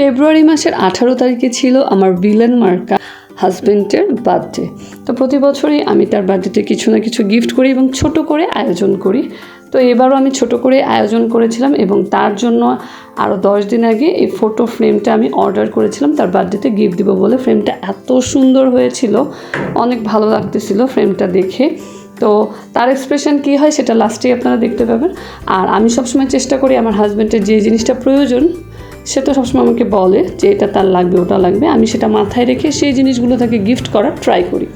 ফেব্রুয়ারি মাসের আঠারো তারিখে ছিল আমার ভিলেন মার্কা হাজব্যান্ডের বার্থডে। তো প্রতি বছরই আমি তার বার্থডেতে কিছু না কিছু গিফট করি এবং ছোট করে আয়োজন করি। তো এবারও আমি ছোট করে আয়োজন করেছিলাম এবং তার জন্য আরও দশ দিন আগে এই ফটো ফ্রেমটা আমি অর্ডার করেছিলাম। তার বার্থডেতে গিফট দিব বলে ফ্রেমটা এত সুন্দর হয়েছিল, অনেক ভালো লাগতেছিল ফ্রেমটা দেখে। তো তার এক্সপ্রেশন কী হয় সেটা লাস্টেই আপনারা দেখতে পাবেন। আর আমি সবসময় চেষ্টা করি আমার হাজব্যান্ডের যে জিনিসটা প্রয়োজন সে তো সবসময় আমাকে বলে যে এটা তার লাগবে, ওটা লাগবে। আমি সেটা মাথায় রেখে সেই জিনিসগুলো তাকে গিফট করার ট্রাই করি।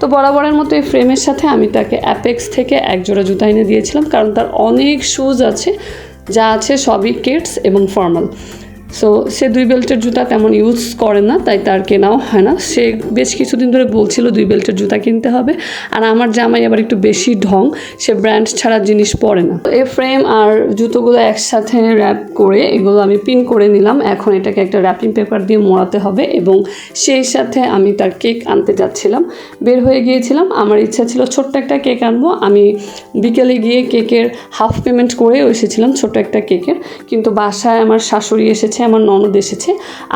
তো বরাবরের মতো এই ফ্রেমের সাথে আমি তাকে অ্যাপেক্স থেকে এক জোড়া জুতা এনে দিয়েছিলাম, কারণ তার অনেক শুজ আছে, যা আছে সবই কিডস এবং ফর্মাল সো সে দুই বেল্টের জুতা তেমন ইউজ করে না, তাই তার কেনাও হয় না। সে বেশ কিছুদিন ধরে বলছিল দুই বেল্টের জুতা কিনতে হবে। আর আমার জামাই আবার একটু বেশি ঢং, সে ব্র্যান্ড ছাড়া জিনিস পরে না। এ ফ্রেম আর জুতোগুলো একসাথে র্যাপ করে, এগুলো আমি পিন করে নিলাম। এখন এটাকে একটা র্যাপিং পেপার দিয়ে মোড়াতে হবে এবং সেই সাথে আমি তার কেক আনতে যাচ্ছিলাম। বের হয়ে গিয়েছিলাম। আমার ইচ্ছা ছিল ছোট্ট একটা কেক আনব। আমি বিকেলে গিয়ে কেকের হাফ পেমেন্ট করেও এসেছিলাম ছোট্ট একটা কেকের কিন্তু বাসায় আমার শাশুড়ি এসেছে। আমার ননদ এসেছে।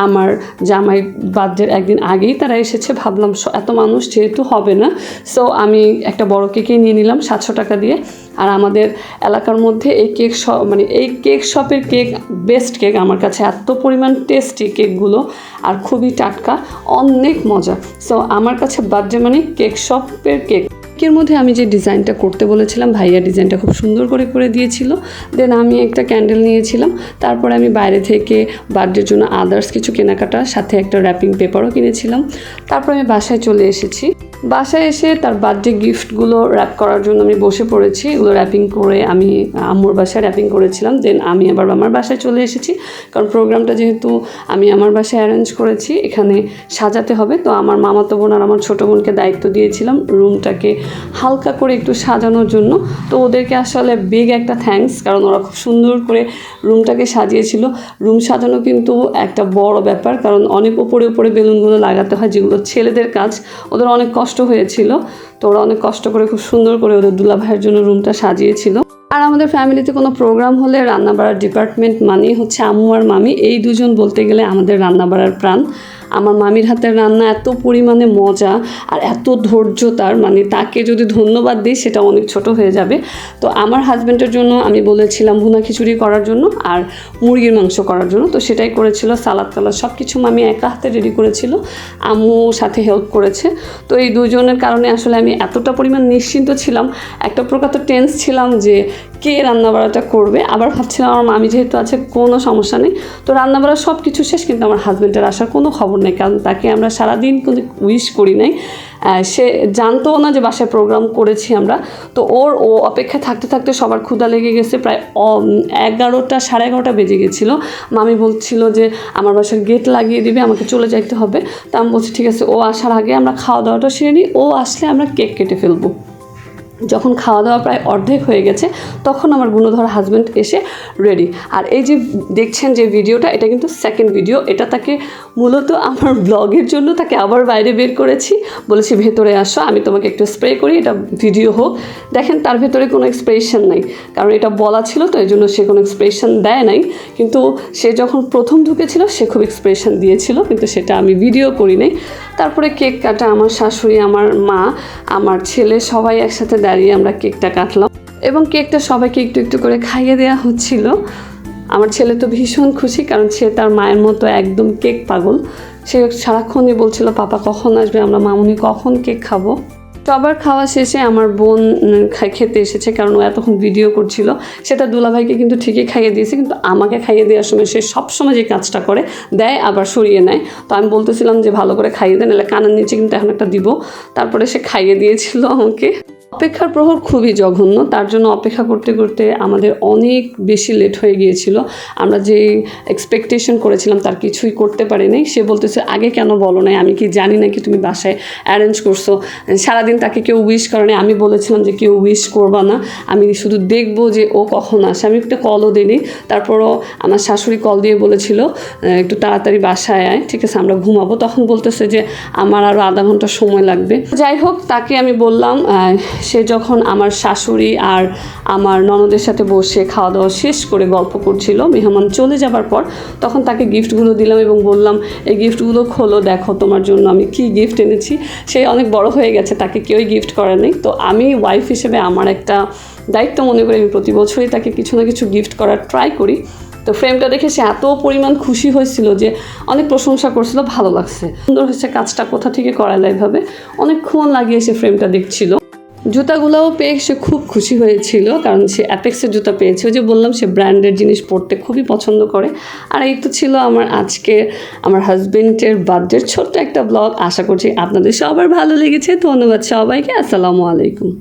আমার জামাই বার্থডের একদিন আগেই তারা এসেছে। ভাবলাম এত মানুষ যেহেতু হবে না। সো আমি একটা বড় কেকেই নিয়ে নিলাম সাতশো টাকা দিয়ে। আর আমাদের এলাকার মধ্যে এই কেক শপ মানে এই কেক শপের কেক বেস্ট কেক আমার কাছে। এত পরিমাণ টেস্টি কেকগুলো আর খুবই টাটকা, অনেক মজা। সো আমার কাছে বার্থডে মানে কেক শপের কেক। কেকের মধ্যে আমি যে ডিজাইনটা করতে বলেছিলাম, ভাইয়া ডিজাইনটা খুব সুন্দর করে করে দিয়েছিল। দেন আমি একটা ক্যান্ডেল নিয়েছিলাম। তারপরে আমি বাইরে থেকে বার্থডের জন্য আদার্স কিছু কেনাকাটা সাথে একটা র্যাপিং পেপারও কিনেছিলাম। তারপর আমি বাসায় চলে এসেছি। বাসায় এসে তার বার্থডে গিফটগুলো র্যাপ করার জন্য আমি বসে পড়েছি। এগুলো র্যাপিং করে আমি আম্মুর বাসায় র্যাপিং করেছিলাম। দেন আমি আবার আমার বাসায় চলে এসেছি। কারণ প্রোগ্রামটা যেহেতু আমি আমার বাসায় অ্যারেঞ্জ করেছি, এখানে সাজাতে হবে। তো আমার মামাতো বোন আর আমার ছোটো বোনকে দায়িত্ব দিয়েছিলাম রুমটাকে হালকা করে একটু সাজানোর জন্য। তো ওদেরকে আসলে বিগ একটা থ্যাঙ্কস কারণ ওরা খুব সুন্দর করে রুমটাকে সাজিয়েছিল। রুম সাজানো কিন্তু একটা বড় ব্যাপার, কারণ অনেক উপরে উপরে বেলুনগুলো লাগাতে হয়, যেগুলো ছেলেদের কাজ। ওদের অনেক কষ্ট হয়েছিল। তো ওরা অনেক কষ্ট করে খুব সুন্দর করে ওদের দুলা ভাইয়ের জন্য রুমটা সাজিয়েছিল। আর আমাদের ফ্যামিলিতে কোনো প্রোগ্রাম হলে রান্না বাড়ার ডিপার্টমেন্ট মানেই হচ্ছে আম্মু আর মামি। এই দুজন বলতে গেলে আমাদের রান্না বাড়ার প্রাণ। আমার মামির হাতের রান্না এত পরিমাণে মজা আর এত ধৈর্য তার মানে তাকে যদি ধন্যবাদ দিই, সেটা অনেক ছোট হয়ে যাবে। তো আমার হাজব্যান্ডের জন্য আমি বলেছিলাম ভুনা খিচুড়ি করার জন্য আর মুরগির মাংস করার জন্য। তো সেটাই করেছিল, সালাদ টালাদ সব কিছু মামি একা হাতে রেডি করেছিল। আম্মু সাথে হেল্প করেছে। তো এই দুজনের কারণে আসলে আমি এতটা পরিমাণ নিশ্চিন্ত ছিলাম। একটা প্রকার তো টেন্স ছিলাম যে কে রান্না রান্নাবাড়াটা করবে? আবার ভাবছিলাম আমার মামি যেহেতু আছে, কোনো সমস্যা নেই। তো রান্নাবাড়া সব কিছু শেষ, কিন্তু আমার হাজব্যান্ডের আসার কোনো খবর নেই, কারণ তাকে আমরা সারাদিন কোনো উইশ করি নাই। সে জানতোও না যে বাসায় প্রোগ্রাম করেছি আমরা। তো ওর, ও অপেক্ষায় থাকতে থাকতে সবার ক্ষুধা লেগে গেছে, প্রায় এগারোটা, সাড়ে এগারোটা বেজে গেছিল। মামি বলছিল যে, আমার বাসার গেট লাগিয়ে দিবে, আমাকে চলে যাইতে হবে। তা আমি বলছি, ঠিক আছে। ও আসার আগে আমরা খাওয়া দাওয়াটা সেরে নিই। ও আসলে আমরা কেক কেটে ফেলব। যখন খাওয়া দাওয়া প্রায় অর্ধেক হয়ে গেছে, তখন আমার গুণধর হাজব্যান্ড এসে রেডি আর এই যে দেখছেন যে ভিডিওটা, এটা কিন্তু সেকেন্ড ভিডিও এটা তাকে মূলত আমার ব্লগের জন্য তাকে আবার বাইরে বের করেছি। বলেছি, ভেতরে আসো, আমি তোমাকে একটু স্প্রে করি, এটা ভিডিও হোক। দেখেন, তার ভেতরে কোনো এক্সপ্রেশন নাই। কারণ এটা বলা ছিল তো, এই জন্য সে কোনো এক্সপ্রেশন দেয় নাই। কিন্তু সে যখন প্রথম ঢুকেছিল, সে খুব এক্সপ্রেশন দিয়েছিল, কিন্তু সেটা আমি ভিডিও করি নাই। তারপরে কেক কাটা, আমার শাশুড়ি, আমার মা, আমার ছেলে সবাই একসাথে দাঁড়িয়ে আমরা কেকটা কাটলাম এবং কেকটা সবাইকে একটু একটু করে খাইয়ে দেওয়া হচ্ছিল। আমার ছেলে তো ভীষণ খুশি কারণ সে তার মায়ের মতো একদম কেক পাগল। সে সারাক্ষণই বলছিল, পাপা, কখন আসবে? আমরা, মামুনি, কখন কেক খাব? সবার খাওয়া শেষে আমার বোন খেতে এসেছে কারণ ও এতক্ষণ ভিডিও করছিল। সেটা দুলাভাইকে কিন্তু ঠিকই খাইয়ে দিয়েছে, কিন্তু আমাকে খাইয়ে দেওয়ার সময় সে সবসময় যে কাজটা করে, দেয়, আবার সরিয়ে নেয়। তো আমি বলতেছিলাম যে, ভালো করে খাইয়ে দেন এলে কানের নিচে কিন্তু এখন একটা দিব। তারপরে সে খাইয়ে দিয়েছিল আমাকে। অপেক্ষার প্রহর খুবই জঘন্য। তার জন্য অপেক্ষা করতে করতে আমাদের অনেক বেশি লেট হয়ে গিয়েছিল। আমরা যে এক্সপেকটেশন করেছিলাম তার কিছুই করতে পারিনি। সে বলতেছে, আগে কেন বলো নাই? আমি কি জানি নাকি তুমি বাসায় অ্যারেঞ্জ করছ। সারাদিন তাকে কেউ উইশ করে। আমি বলেছিলাম যে কেউ উইশ করবা না। আমি শুধু দেখব যে ও কখন আসে। আমি একটা কলও দিইনি। তারপরও আমার শাশুড়ি কল দিয়ে বলেছিল একটু তাড়াতাড়ি বাসায় আয়। ঠিক আছে, আমরা ঘুমাবো। তখন বলতেছে যে, আমার আরও আধা ঘণ্টা সময় লাগবে। যাই হোক, তাকে আমি বললাম সে যখন আমার শাশুড়ি আর আমার ননদের সাথে বসে খাওয়া দাওয়া শেষ করে গল্প করছিল, মেহমান চলে যাবার পর, তখন তাকে গিফটগুলো দিলাম এবং বললাম, এই গিফটগুলো খোলো, দেখো তোমার জন্য আমি কি গিফট এনেছি। সে অনেক বড় হয়ে গেছে, তাকে কেউই গিফট করে নেই। তো আমি ওয়াইফ হিসেবে আমার একটা দায়িত্ব মনে করি, আমি প্রতি বছরই তাকে কিছু না কিছু গিফট করার ট্রাই করি। তো ফ্রেমটা দেখে সে এত পরিমাণ খুশি হয়েছিল যে অনেক প্রশংসা করছিল, ভালো লাগছে। সুন্দর হয়েছে কাজটা, কোথা থেকে করালে এভাবে? অনেকক্ষণ লাগিয়ে সে ফ্রেমটা দেখছিল। জুতাগুলোও পেয়ে সে খুব খুশি হয়েছিল, কারণ সে অ্যাপেক্সের জুতা পেয়েছে। ওই যে বললাম, সে ব্র্যান্ডের জিনিস পরতে খুবই পছন্দ করে। আর এই তো ছিল আমার আজকে আমার হাজবেন্ডের বার্থডের ছোট্ট একটা ব্লগ আশা করছি আপনাদের সবার ভালো লেগেছে। ধন্যবাদ সবাইকে। আসসালামু আলাইকুম।